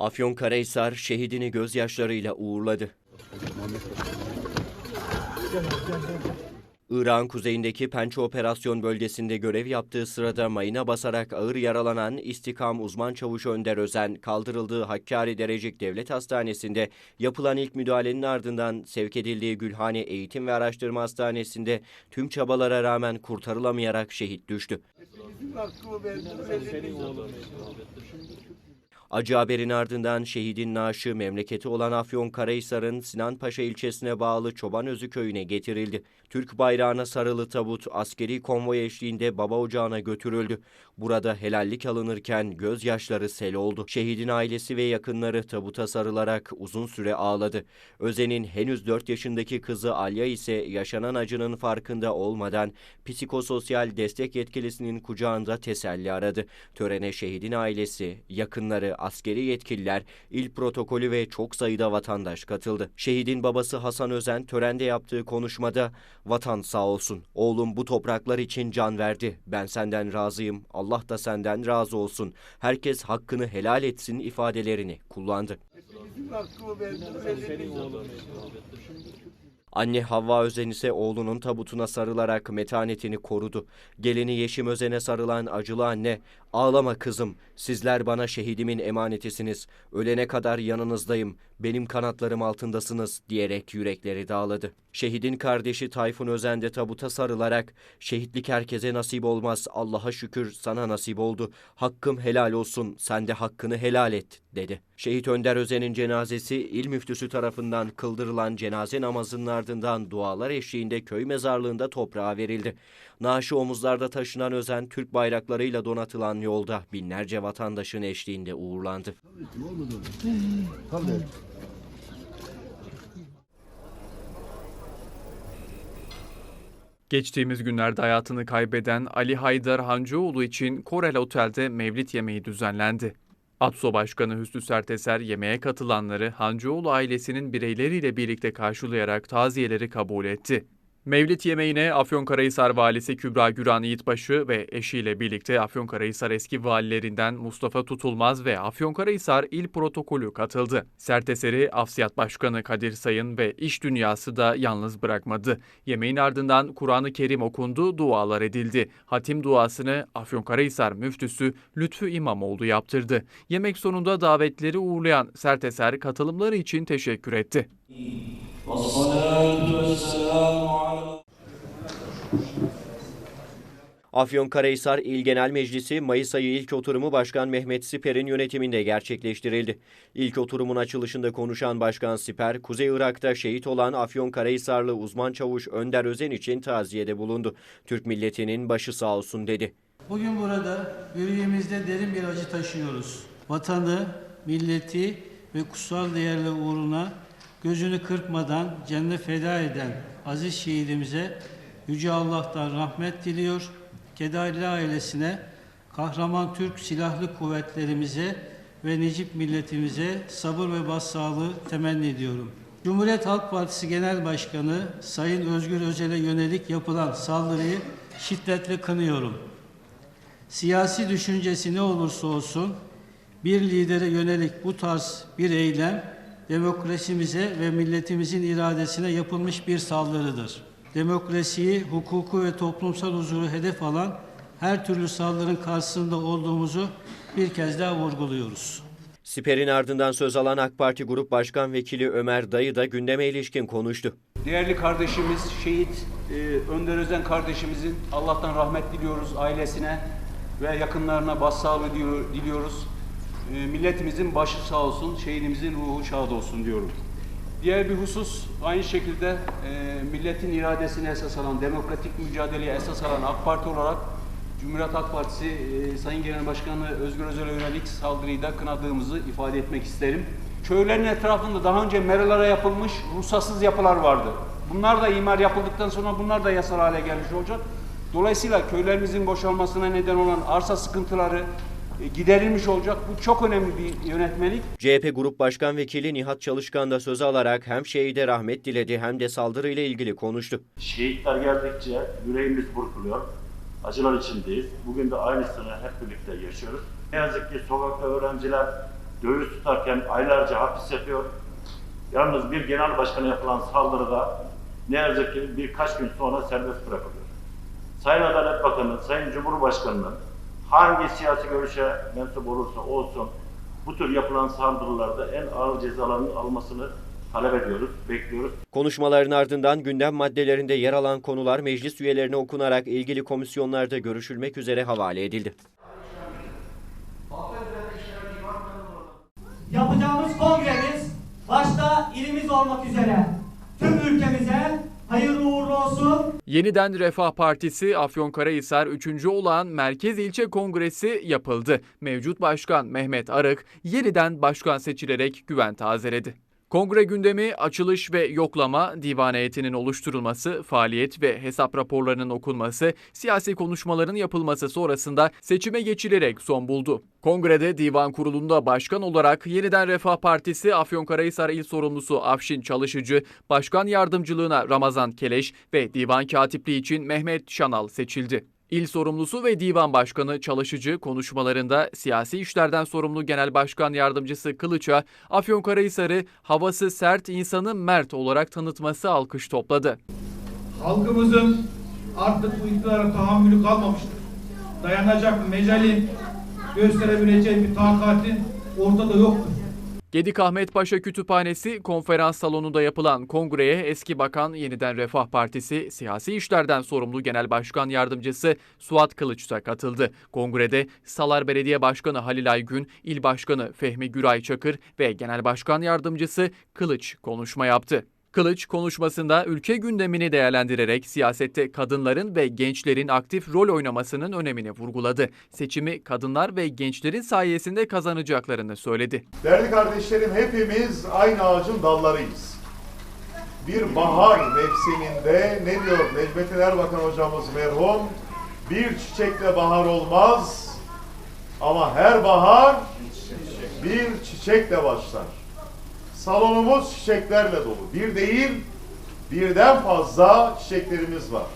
Afyonkarahisar şehidini gözyaşlarıyla uğurladı. Irak'ın kuzeyindeki Pençe Operasyon Bölgesi'nde görev yaptığı sırada mayına basarak ağır yaralanan İstikam Uzman Çavuş Önder Özen kaldırıldığı Hakkari Derecik Devlet Hastanesi'nde yapılan ilk müdahalenin ardından sevk edildiği Gülhane Eğitim ve Araştırma Hastanesi'nde tüm çabalara rağmen kurtarılamayarak şehit düştü. Acı haberin ardından şehidin naaşı memleketi olan Afyonkarahisar'ın Sinanpaşa ilçesine bağlı Çobanözü köyüne getirildi. Türk bayrağına sarılı tabut askeri konvoy eşliğinde baba ocağına götürüldü. Burada helallik alınırken gözyaşları sel oldu. Şehidin ailesi ve yakınları tabuta sarılarak uzun süre ağladı. Özen'in henüz 4 yaşındaki kızı Alya ise yaşanan acının farkında olmadan psikososyal destek yetkilisinin kucağında teselli aradı. Törene şehidin ailesi, yakınları, askeri yetkililer, il protokolü ve çok sayıda vatandaş katıldı. Şehidin babası Hasan Özen törende yaptığı konuşmada "Vatan sağ olsun. Oğlum bu topraklar için can verdi. Ben senden razıyım. Allah da senden razı olsun. Herkes hakkını helal etsin." ifadelerini kullandı. Anne Havva Özen ise oğlunun tabutuna sarılarak metanetini korudu. Gelini Yeşim Özen'e sarılan acılı anne, "Ağlama kızım, sizler bana şehidimin emanetisiniz. Ölene kadar yanınızdayım, benim kanatlarım altındasınız." diyerek yürekleri dağladı. Şehidin kardeşi Tayfun Özen de tabuta sarılarak, "Şehitlik herkese nasip olmaz, Allah'a şükür sana nasip oldu. Hakkım helal olsun, sen de hakkını helal et." dedi. Şehit Önder Özen'in cenazesi il müftüsü tarafından kıldırılan cenaze namazının ardından dualar eşliğinde köy mezarlığında toprağa verildi. Naaşı omuzlarda taşınan Özen Türk bayraklarıyla donatılan yolda binlerce vatandaşın eşliğinde uğurlandı. Geçtiğimiz günlerde hayatını kaybeden Ali Haydar Hancıoğlu için Korel Otel'de mevlit yemeği düzenlendi. APSO Başkanı Hüsnü Serteser yemeğe katılanları Hancıoğlu ailesinin bireyleriyle birlikte karşılayarak taziyeleri kabul etti. Mevlit yemeğine Afyonkarahisar Valisi Kübra Güran Yiğitbaşı ve eşiyle birlikte Afyonkarahisar eski valilerinden Mustafa Tutulmaz ve Afyonkarahisar İl Protokolü katıldı. Serteser'i Afsiyat Başkanı Kadir Sayın ve iş dünyası da yalnız bırakmadı. Yemeğin ardından Kur'an-ı Kerim okundu, dualar edildi. Hatim duasını Afyonkarahisar müftüsü Lütfü İmamoğlu yaptırdı. Yemek sonunda davetleri uğurlayan Serteser katılımları için teşekkür etti. Afyonkarahisar İl Genel Meclisi Mayıs ayı ilk oturumu Başkan Mehmet Siper'in yönetiminde gerçekleştirildi. İlk oturumun açılışında konuşan Başkan Siper, Kuzey Irak'ta şehit olan Afyonkarahisarlı uzman çavuş Önder Özen için taziyede bulundu. Türk milletinin başı sağ olsun dedi. Bugün burada yüreğimizde derin bir acı taşıyoruz. Vatanı, milleti ve kutsal değerler uğruna gözünü kırpmadan canını feda eden aziz şehidimize Yüce Allah'tan rahmet diliyor. Kedali ailesine, kahraman Türk Silahlı Kuvvetlerimize ve Necip milletimize sabır ve başsağlığı temenni ediyorum. Cumhuriyet Halk Partisi Genel Başkanı Sayın Özgür Özel'e yönelik yapılan saldırıyı şiddetle kınıyorum. Siyasi düşüncesi ne olursa olsun bir lidere yönelik bu tarz bir eylem demokrasimize ve milletimizin iradesine yapılmış bir saldırıdır. Demokrasiyi, hukuku ve toplumsal huzuru hedef alan her türlü saldırının karşısında olduğumuzu bir kez daha vurguluyoruz. Siper'in ardından söz alan AK Parti Grup Başkan Vekili Ömer Dayı da gündeme ilişkin konuştu. Değerli kardeşimiz, şehit e, Önder Özen kardeşimizin Allah'tan rahmet diliyoruz ailesine ve yakınlarına başsağlığı diliyor- diliyoruz. E, milletimizin başı sağ olsun, şehidimizin ruhu şad olsun diyorum. Diğer bir husus aynı şekilde e, milletin iradesine esas alan, demokratik mücadeleye esas alan AK Parti olarak Cumhuriyet Halk Partisi e, Sayın Genel Başkanı Özgür Özel'e yönelik saldırıyı da kınadığımızı ifade etmek isterim. Köylerin etrafında daha önce meralara yapılmış ruhsatsız yapılar vardı. Bunlar da imar yapıldıktan sonra bunlar da yasal hale gelmiş olacak. Dolayısıyla köylerimizin boşalmasına neden olan arsa sıkıntıları giderilmiş olacak. Bu çok önemli bir yönetmelik. CHP Grup Başkan Vekili Nihat Çalışkan da söz alarak hem şehide rahmet diledi hem de saldırıyla ilgili konuştu. Şehitler geldikçe yüreğimiz burkuluyor. Acılar içindeyiz. Bugün de aynısını hep birlikte yaşıyoruz. Ne yazık ki sokakta öğrenciler döviz tutarken aylarca hapis yatıyor. Yalnız bir genel başkana yapılan saldırıda ne yazık ki birkaç gün sonra serbest bırakılıyor. Sayın Adalet Bakanı, Sayın Cumhurbaşkanı'nın hangi siyasi görüşe mensup olursa olsun bu tür yapılan saldırılarda en ağır cezalarının almasını talep ediyoruz, bekliyoruz. Konuşmaların ardından gündem maddelerinde yer alan konular meclis üyelerine okunarak ilgili komisyonlarda görüşülmek üzere havale edildi. Yapacağımız kongremiz başta ilimiz olmak üzere tüm ülkemize hayırlı uğurlu olsun. Yeniden Refah Partisi Afyonkarahisar 3. olan Merkez İlçe Kongresi yapıldı. Mevcut Başkan Mehmet Arık yeniden başkan seçilerek güven tazeledi. Kongre gündemi açılış ve yoklama, divan heyetinin oluşturulması, faaliyet ve hesap raporlarının okunması, siyasi konuşmaların yapılması sonrasında seçime geçilerek son buldu. Kongrede divan kurulunda başkan olarak Yeniden Refah Partisi Afyonkarahisar İl Sorumlusu Afşin Çalışıcı, başkan yardımcılığına Ramazan Keleş ve divan katipliği için Mehmet Şanal seçildi. İl sorumlusu ve divan başkanı çalışıcı konuşmalarında siyasi işlerden sorumlu Genel Başkan Yardımcısı Kılıç'a Afyonkarahisar'ı havası sert insanı mert olarak tanıtması alkış topladı. halkımızın artık bu iktidara tahammülü kalmamıştır. Dayanacak mecalin gösterebileceği bir takatin ortada yoktur. Gedik Ahmet Paşa Kütüphanesi konferans salonunda yapılan kongreye eski bakan Yeniden Refah Partisi siyasi işlerden sorumlu Genel Başkan Yardımcısı Suat Kılıç da katıldı. Kongrede Salar Belediye Başkanı Halil Aygün, İl Başkanı Fehmi Güray Çakır ve Genel Başkan Yardımcısı Kılıç konuşma yaptı. Kılıç konuşmasında ülke gündemini değerlendirerek siyasette kadınların ve gençlerin aktif rol oynamasının önemini vurguladı. Seçimi kadınlar ve gençlerin sayesinde kazanacaklarını söyledi. Değerli kardeşlerim hepimiz aynı ağacın dallarıyız. Bir bahar mevsiminde ne diyor Necmettin Erbakan hocamız merhum? Bir çiçekle bahar olmaz ama her bahar bir çiçekle başlar. Salonumuz çiçeklerle dolu. Bir değil, birden fazla çiçeklerimiz var.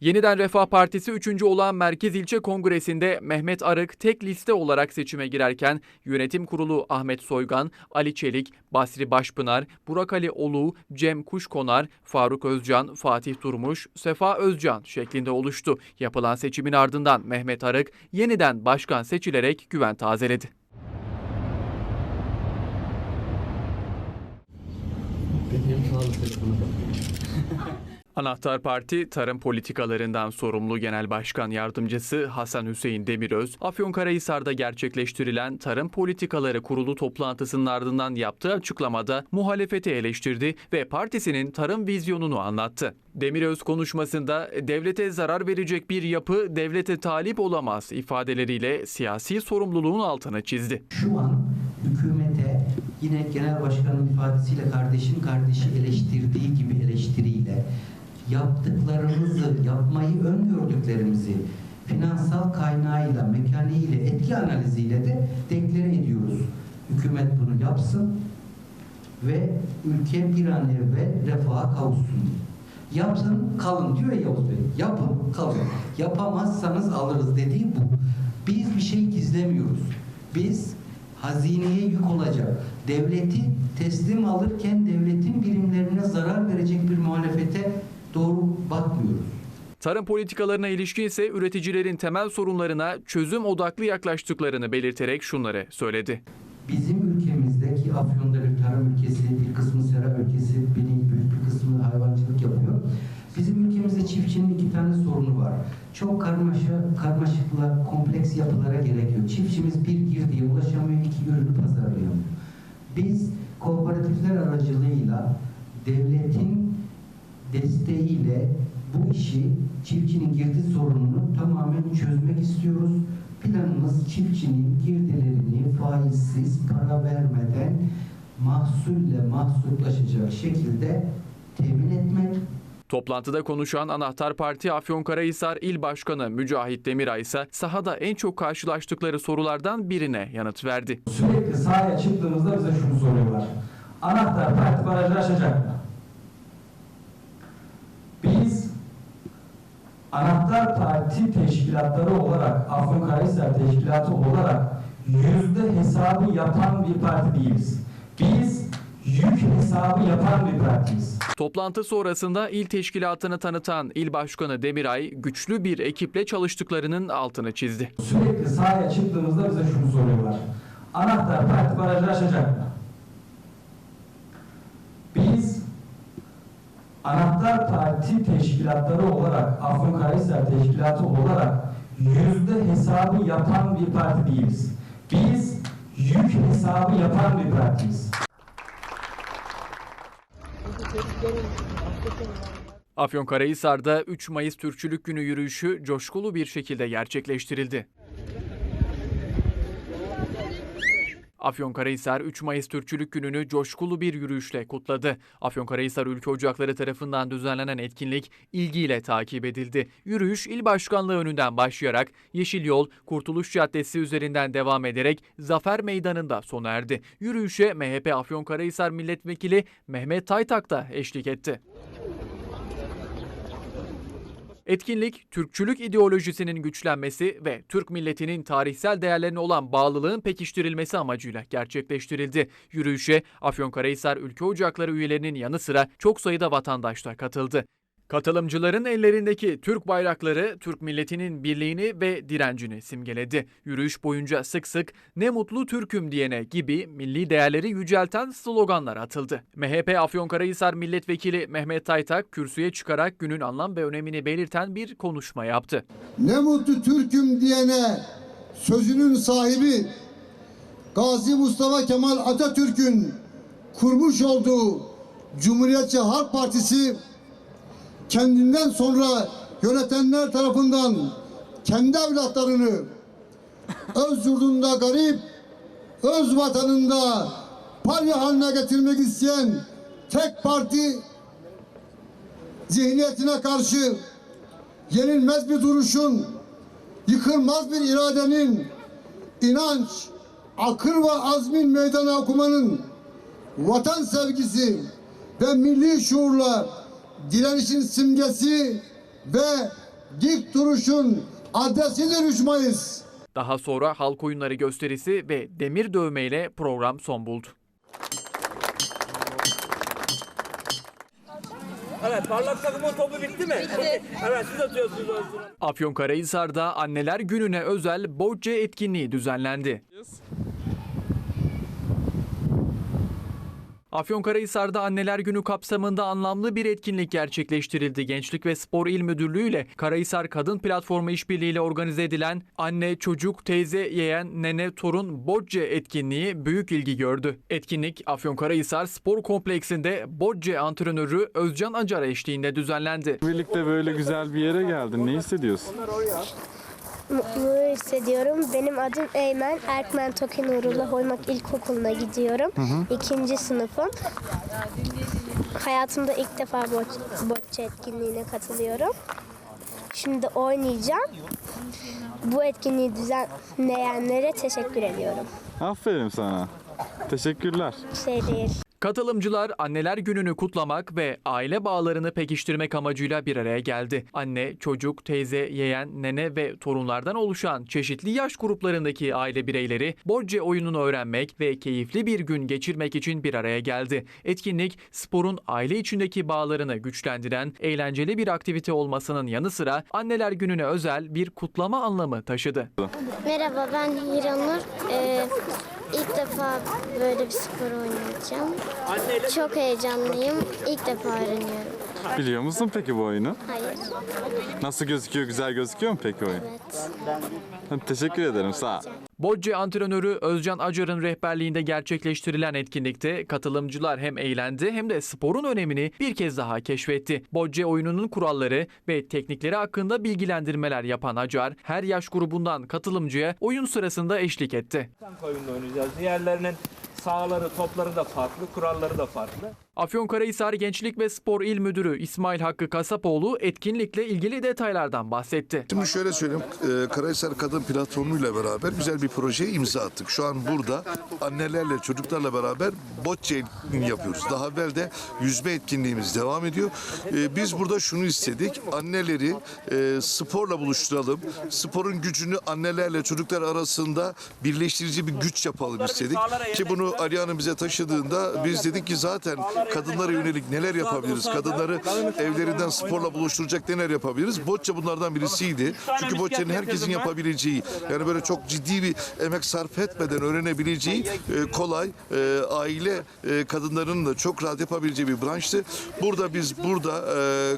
Yeniden Refah Partisi 3. olan Merkez İlçe Kongresi'nde Mehmet Arık tek liste olarak seçime girerken yönetim kurulu Ahmet Soygan, Ali Çelik, Basri Başpınar, Burak Ali Olu, Cem Kuşkonar, Faruk Özcan, Fatih Durmuş, Sefa Özcan şeklinde oluştu. Yapılan seçimin ardından Mehmet Arık yeniden başkan seçilerek güven tazeledi. Anahtar Parti Tarım Politikalarından sorumlu Genel Başkan Yardımcısı Hasan Hüseyin Demiröz, Afyonkarahisar'da gerçekleştirilen Tarım Politikaları Kurulu toplantısının ardından yaptığı açıklamada muhalefeti eleştirdi ve partisinin tarım vizyonunu anlattı. Demiröz konuşmasında devlete zarar verecek bir yapı devlete talip olamaz ifadeleriyle siyasi sorumluluğun altına çizdi. şu an yine genel başkanın ifadesiyle kardeşin kardeşi eleştirdiği gibi eleştiriyle yaptıklarımızı, yapmayı öngördüklerimizi finansal kaynağıyla, mekaniğiyle, etki analiziyle de deklare ediyoruz. Hükümet bunu yapsın ve ülke bir an evvel refaha kavuşsun. Yapın kalın diyor ya Yavuz Bey. Yapın kalın. Yapamazsanız alırız dediği bu. Biz bir şey gizlemiyoruz. Biz hazineye yük olacak. Devleti teslim alırken devletin birimlerine zarar verecek bir muhalefete doğru bakmıyoruz. Tarım politikalarına ilişkin ise üreticilerin temel sorunlarına çözüm odaklı yaklaştıklarını belirterek şunları söyledi. Bizim ülkemizdeki Afyon'da bir tarım ülkesi, bir kısmı sera ülkesi, bir büyük bir kısmı hayvancılık yapıyor. Bizim ülkemizde çiftçinin iki tane sorunu var. Çok karmaşa, karmaşıkla, kompleks yapılara gerek yok. Çiftçimiz bir girdiye ulaşamıyor, iki ürünü pazarlayamıyor. Biz kooperatifler aracılığıyla devletin desteğiyle bu işi çiftçinin girdi sorununu tamamen çözmek istiyoruz. Planımız çiftçinin girdilerini faizsiz para vermeden mahsulle mahsuplaşacak şekilde temin etmek. Toplantıda konuşan Anahtar Parti Afyonkarahisar İl Başkanı Mücahit Demiray ise sahada en çok karşılaştıkları sorulardan birine yanıt verdi. Sürekli sahaya çıktığımızda bize şunu soruyorlar. Anahtar parti barajı aşacak mı? Biz Anahtar Parti teşkilatları olarak, Afyonkarahisar Teşkilatı olarak yüzde hesabı yapan bir parti değiliz. Biz yük hesabı yapan bir partiyiz. Toplantı sonrasında il teşkilatını tanıtan il başkanı Demiray güçlü bir ekiple çalıştıklarının altını çizdi. Sürekli sahaya çıktığımızda bize şunu soruyorlar. Anahtar parti barajı aşacak mı? Biz anahtar parti teşkilatları olarak, Afyonkarahisar teşkilatı olarak yüzde hesabı yapan bir parti değiliz. Biz yük hesabı yapan bir partiyiz. Afyonkarahisar'da 3 Mayıs Türkçülük Günü yürüyüşü coşkulu bir şekilde gerçekleştirildi. Afyonkarahisar 3 Mayıs Türkçülük Günü'nü coşkulu bir yürüyüşle kutladı. Afyonkarahisar Ülke Ocakları tarafından düzenlenen etkinlik ilgiyle takip edildi. Yürüyüş il başkanlığı önünden başlayarak Yeşil Yol, Kurtuluş Caddesi üzerinden devam ederek Zafer Meydanı'nda sona erdi. Yürüyüşe MHP Afyonkarahisar Milletvekili Mehmet Taytak da eşlik etti. Etkinlik, Türkçülük ideolojisinin güçlenmesi ve Türk milletinin tarihsel değerlerine olan bağlılığın pekiştirilmesi amacıyla gerçekleştirildi. Yürüyüşe Afyonkarahisar Ülke Ocakları üyelerinin yanı sıra çok sayıda vatandaş da katıldı. Katılımcıların ellerindeki Türk bayrakları Türk milletinin birliğini ve direncini simgeledi. Yürüyüş boyunca sık sık ne mutlu Türk'üm diyene gibi milli değerleri yücelten sloganlar atıldı. MHP Afyonkarahisar Milletvekili Mehmet Taytak kürsüye çıkarak günün anlam ve önemini belirten bir konuşma yaptı. Ne mutlu Türk'üm diyene sözünün sahibi Gazi Mustafa Kemal Atatürk'ün kurmuş olduğu Cumhuriyetçi Halk Partisi kendinden sonra yönetenler tarafından kendi evlatlarını öz yurdunda garip, öz vatanında parya haline getirmek isteyen tek parti zihniyetine karşı yenilmez bir duruşun, yıkılmaz bir iradenin, inanç, akıl ve azmin meydana okumanın, vatan sevgisi ve milli şuurla direnişin simgesi ve dik duruşun adresidir 3 Mayıs. Daha sonra halk oyunları gösterisi ve demir dövmeyle program son buldu. Evet parlak takımın topu bitti mi? Bitti. Evet siz atıyorsunuz zaman. Afyonkarahisar'da Anneler Günü'ne özel Bocce etkinliği düzenlendi. Afyonkarahisar'da Anneler Günü kapsamında anlamlı bir etkinlik gerçekleştirildi. Gençlik ve Spor İl Müdürlüğü ile Karahisar Kadın Platformu işbirliğiyle organize edilen Anne, Çocuk, Teyze, Yeğen, Nene, Torun Bocce etkinliği büyük ilgi gördü. Etkinlik Afyonkarahisar Spor Kompleksinde Bocce antrenörü Özcan Acar eşliğinde düzenlendi. Birlikte böyle güzel bir yere geldin. Ne hissediyorsun? Mutlu hissediyorum. Benim adım Eymen. Erkmen Toki Nurullah Hoymak İlkokulu'na gidiyorum. İkinci sınıfım. Hayatımda ilk defa boç- bocce etkinliğine katılıyorum. Şimdi oynayacağım. Bu etkinliği düzenleyenlere teşekkür ediyorum. Aferin sana. Teşekkürler. Şey değil. Katılımcılar Anneler Günü'nü kutlamak ve aile bağlarını pekiştirmek amacıyla bir araya geldi. Anne, çocuk, teyze, yeğen, nene ve torunlardan oluşan çeşitli yaş gruplarındaki aile bireyleri Bocce oyununu öğrenmek ve keyifli bir gün geçirmek için bir araya geldi. Etkinlik, sporun aile içindeki bağlarını güçlendiren eğlenceli bir aktivite olmasının yanı sıra Anneler Günü'ne özel bir kutlama anlamı taşıdı. Merhaba ben Hiranur. Ee, ilk defa böyle bir spor oynayacağım. Çok heyecanlıyım. İlk defa öğreniyorum. Biliyor musun peki bu oyunu? Hayır. Nasıl gözüküyor? Güzel gözüküyor mu peki oyun? Evet. Teşekkür ederim. Sağ ol. Bocce antrenörü Özcan Acar'ın rehberliğinde gerçekleştirilen etkinlikte katılımcılar hem eğlendi hem de sporun önemini bir kez daha keşfetti. Bocce oyununun kuralları ve teknikleri hakkında bilgilendirmeler yapan Acar, her yaş grubundan katılımcıya oyun sırasında eşlik etti. Tank oyununu oynayacağız. Diğerlerinin sahaları, topları da farklı, kuralları da farklı. Afyonkarahisar Gençlik ve Spor İl Müdürü İsmail Hakkı Kasapoğlu etkinlikle ilgili detaylardan bahsetti. Şimdi şöyle söyleyeyim, e, Karahisar Kadın Platformu ile beraber güzel bir projeye imza attık. Şu an burada annelerle, çocuklarla beraber bocce yapıyoruz. Daha evvel de yüzme etkinliğimiz devam ediyor. E, biz burada şunu istedik, anneleri e, sporla buluşturalım. Sporun gücünü annelerle çocuklar arasında birleştirici bir güç yapalım istedik. Ki bunu Ali Hanım bize taşıdığında biz dedik ki zaten kadınlara yönelik neler yapabiliriz? Kadınları evlerinden sporla buluşturacak neler yapabiliriz? Bocce bunlardan birisiydi. Çünkü boccenin herkesin yapabileceği, yani böyle çok ciddi bir emek sarf etmeden öğrenebileceği e, kolay, e, aile e, kadınlarının da çok rahat yapabileceği bir branştı. Burada biz burada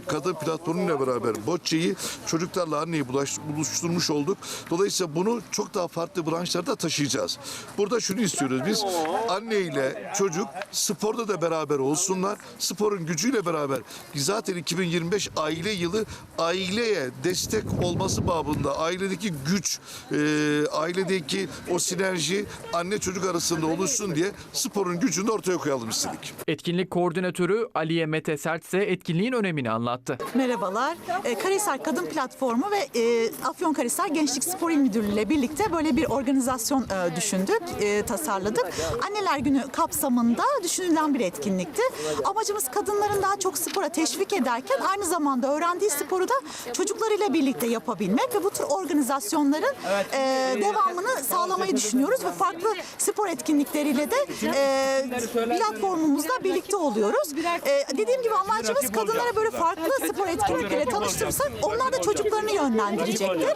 kadın platformuyla beraber bocceyi çocuklarla anneyi buluşturmuş olduk. Dolayısıyla bunu çok daha farklı branşlarda taşıyacağız. Burada şunu istiyoruz biz anne ile çocuk sporda da beraber olsunlar. Sporun gücüyle beraber zaten 2025 aile yılı aileye destek olması babında ailedeki güç, e, ailedeki o sinerji anne çocuk arasında oluşsun diye sporun gücünü ortaya koyalım istedik. Etkinlik koordinatörü Aliye Mete Sert ise etkinliğin önemini anlattı. Merhabalar. E, Karahisar Kadın Platformu ve e, Afyonkarahisar Gençlik Spor İl Müdürlüğü ile birlikte böyle bir organizasyon e, düşündük, e, tasarladık. Anneler Günü kapsamında düşünülen bir etkinlikti. Amacımız kadınların daha çok spora teşvik ederken aynı zamanda öğrendiği sporu da çocuklarıyla birlikte yapabilmek ve bu tür organizasyonların e, devamını sağlamayı düşünüyoruz ve farklı spor etkinlikleriyle de e, platformumuzda birlikte oluyoruz. E, dediğim gibi amacımız kadınlara böyle farklı spor etkinlikleriyle tanıştırırsak onlar da çocuklarını yönlendirecektir.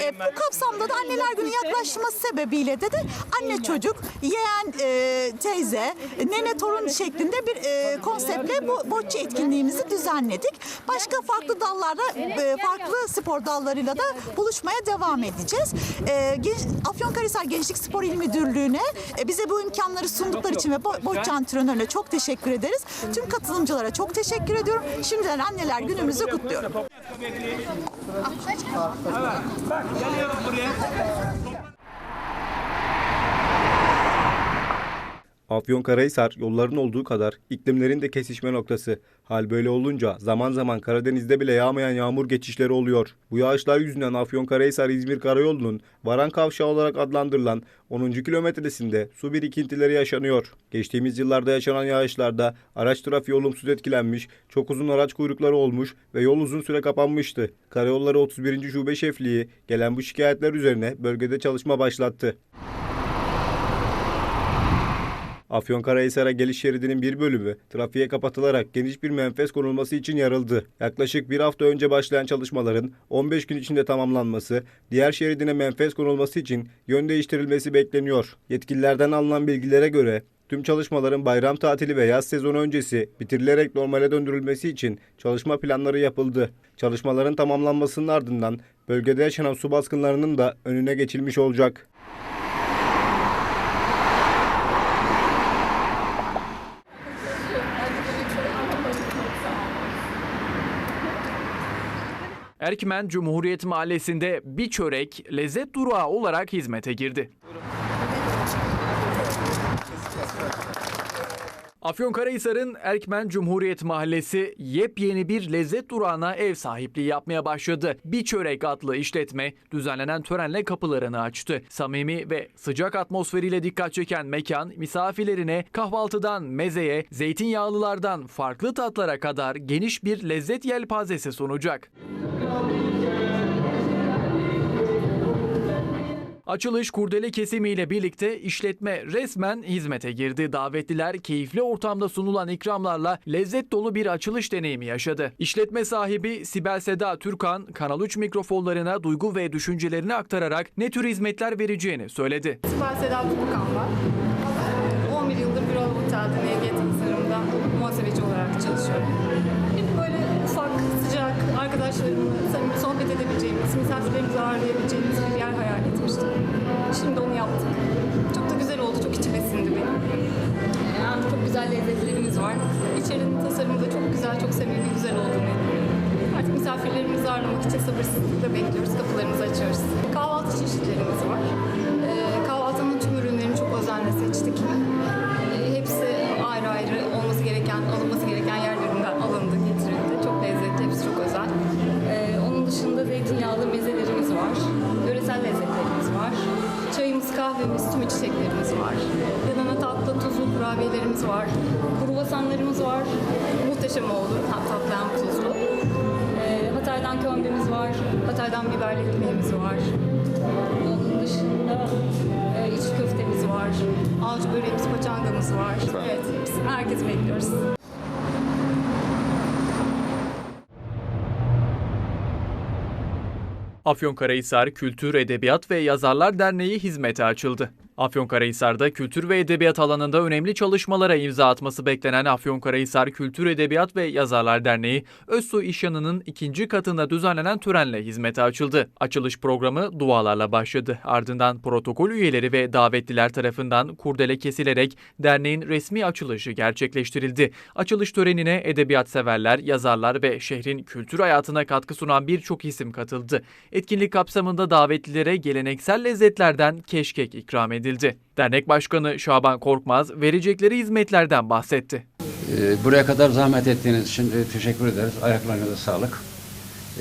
E, bu kapsamda da anneler günü yaklaşması sebebiyle de de anne çocuk, yeğen e, teyze, nene torun şeklinde bir e, konseptle bu bocce etkinliğimizi düzenledik. Başka farklı dallarda, e, farklı spor dallarıyla da buluşmaya devam edeceğiz. E, Genç, Afyonkarahisar Gençlik Spor İl Müdürlüğü'ne e, bize bu imkanları sundukları için ve bo- bocce antrenörüne çok teşekkür ederiz. Tüm katılımcılara çok teşekkür ediyorum. Şimdiden anneler günümüzü kutluyorum. Bak geliyorum buraya. Afyonkarahisar yolların olduğu kadar iklimlerin de kesişme noktası. Hal böyle olunca zaman zaman Karadeniz'de bile yağmayan yağmur geçişleri oluyor. Bu yağışlar yüzünden Afyonkarahisar-İzmir Karayolu'nun Varan Kavşağı olarak adlandırılan 10. kilometresinde su birikintileri yaşanıyor. Geçtiğimiz yıllarda yaşanan yağışlarda araç trafiği olumsuz etkilenmiş, çok uzun araç kuyrukları olmuş ve yol uzun süre kapanmıştı. Karayolları 31. Şube Şefliği gelen bu şikayetler üzerine bölgede çalışma başlattı. Afyonkarahisar'a geliş şeridinin bir bölümü trafiğe kapatılarak geniş bir menfez konulması için yarıldı. Yaklaşık bir hafta önce başlayan çalışmaların 15 gün içinde tamamlanması, diğer şeridine menfez konulması için yön değiştirilmesi bekleniyor. Yetkililerden alınan bilgilere göre tüm çalışmaların bayram tatili ve yaz sezonu öncesi bitirilerek normale döndürülmesi için çalışma planları yapıldı. Çalışmaların tamamlanmasının ardından bölgede yaşanan su baskınlarının da önüne geçilmiş olacak. Erkmen Cumhuriyet Mahallesi'nde bir çörek lezzet durağı olarak hizmete girdi. Afyonkarahisar'ın Erkmen Cumhuriyet Mahallesi yepyeni bir lezzet durağına ev sahipliği yapmaya başladı. Bir Çörek adlı işletme düzenlenen törenle kapılarını açtı. Samimi ve sıcak atmosferiyle dikkat çeken mekan misafirlerine kahvaltıdan mezeye, zeytinyağlılardan farklı tatlara kadar geniş bir lezzet yelpazesi sunacak. Açılış kurdele kesimiyle birlikte işletme resmen hizmete girdi. Davetliler keyifli ortamda sunulan ikramlarla lezzet dolu bir açılış deneyimi yaşadı. İşletme sahibi Sibel Seda Türkan, Kanal 3 mikrofonlarına duygu ve düşüncelerini aktararak ne tür hizmetler vereceğini söyledi. Sibel Sedat Tubukan var. Ee, 11 yıldır Büro Otel'de Neviyet Tasarım'da muhasebeci olarak çalışıyorum. Hep böyle ufak, sıcak, arkadaşlarımla misafirlerimizi ağırlayabileceğimiz bir yer hayal etmiştim. Şimdi onu yaptık. Çok da güzel oldu, çok içime sindi benim. Yani çok güzel lezzetlerimiz var. İçerinin tasarımı da çok güzel, çok samimi, güzel olduğunu. Artık misafirlerimizi ağırlamak için sabırsızlıkla bekliyoruz, kapılarımızı açıyoruz. Kahvaltı çeşitlerimiz var. Ee, kahvaltının tüm ürünlerini çok özenle seçtik. Kahvemiz, tüm çiçeklerimiz var. Yanına tatlı, tuzlu kurabiyelerimiz var. Kruvasanlarımız var. Muhteşem oldu. Hem tatlı hem tuzlu. Ee, Hatay'dan kömbemiz var. Hatay'dan biberli ekmeğimiz var. Onun dışında e, içli köftemiz var. Avcı böreğimiz, paçangamız var. Evet, herkesi bekliyoruz. Afyonkarahisar Kültür, Edebiyat ve Yazarlar Derneği hizmete açıldı. Afyonkarahisar'da kültür ve edebiyat alanında önemli çalışmalara imza atması beklenen Afyonkarahisar Kültür, Edebiyat ve Yazarlar Derneği, Özsu İşyanı'nın ikinci katında düzenlenen törenle hizmete açıldı. Açılış programı dualarla başladı. Ardından protokol üyeleri ve davetliler tarafından kurdele kesilerek derneğin resmi açılışı gerçekleştirildi. Açılış törenine edebiyat severler, yazarlar ve şehrin kültür hayatına katkı sunan birçok isim katıldı. Etkinlik kapsamında davetlilere geleneksel lezzetlerden keşkek ikram edildi. Dernek Başkanı Şaban Korkmaz verecekleri hizmetlerden bahsetti. Ee, Buraya kadar zahmet ettiğiniz için e, teşekkür ederiz. Ayaklarınıza sağlık.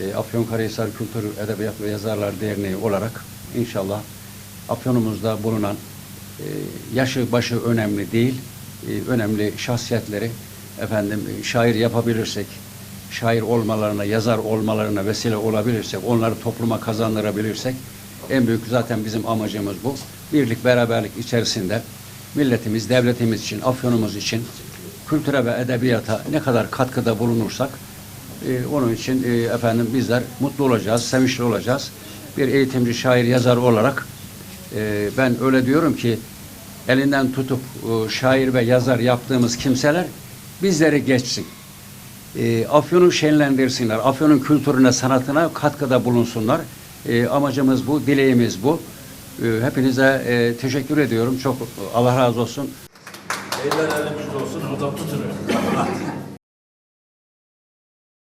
Ee, Afyonkarahisar Kültür, Edebiyat ve Yazarlar Derneği olarak inşallah Afyonumuzda bulunan e, yaşı başı önemli değil, e, önemli şahsiyetleri efendim şair yapabilirsek, şair olmalarına, yazar olmalarına vesile olabilirsek, onları topluma kazandırabilirsek en büyük zaten bizim amacımız bu. Birlik, beraberlik içerisinde milletimiz, devletimiz için, Afyonumuz için kültüre ve edebiyata ne kadar katkıda bulunursak e, onun için e, efendim bizler mutlu olacağız, sevinçli olacağız. Bir eğitimci, şair, yazar olarak e, ben öyle diyorum ki elinden tutup e, şair ve yazar yaptığımız kimseler bizleri geçsin. E, Afyon'u şenlendirsinler, Afyon'un kültürüne, sanatına katkıda bulunsunlar. E, amacımız bu, dileğimiz bu. E, hepinize e, teşekkür ediyorum. Çok Allah razı olsun. Eller elimiz olsun, o da tutuyor.